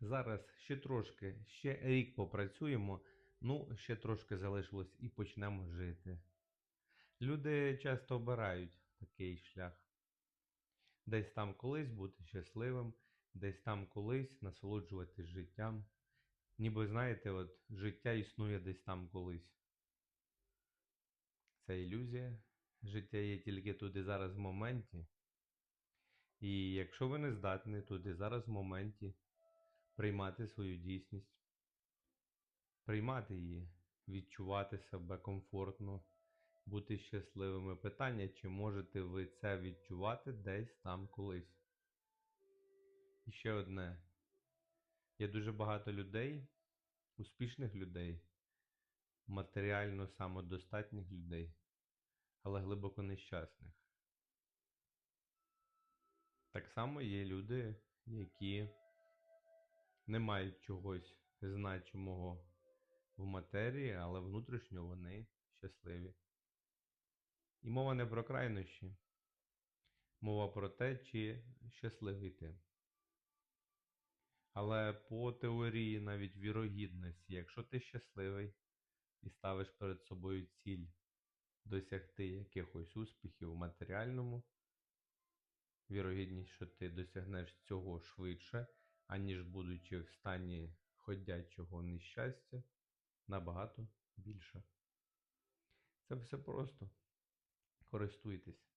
Зараз ще трошки, ще рік попрацюємо, ну, ще трошки залишилось і почнемо жити. Люди часто обирають такий шлях. Десь там колись бути щасливим, десь там колись насолоджуватись життям. Ніби знаєте, от життя існує десь там колись. Це ілюзія. Життя є тільки тут і зараз в моменті. І якщо ви не здатні тут і зараз в моменті приймати свою дійсність, приймати її, відчувати себе комфортно, бути щасливими. Питання, чи можете ви це відчувати десь там колись. І ще одне. Є дуже багато людей, успішних людей, матеріально самодостатніх людей, але глибоко нещасних. Так само є люди, які не мають чогось значимого в матерії, але внутрішньо вони щасливі. І мова не про крайнощі, мова про те, чи щасливий ти. Але по теорії навіть вірогідності, якщо ти щасливий і ставиш перед собою ціль досягти якихось успіхів в матеріальному, вірогідність, що ти досягнеш цього швидше, аніж будучи в стані ходячого нещастя, набагато більше. Це все просто. Користуйтесь.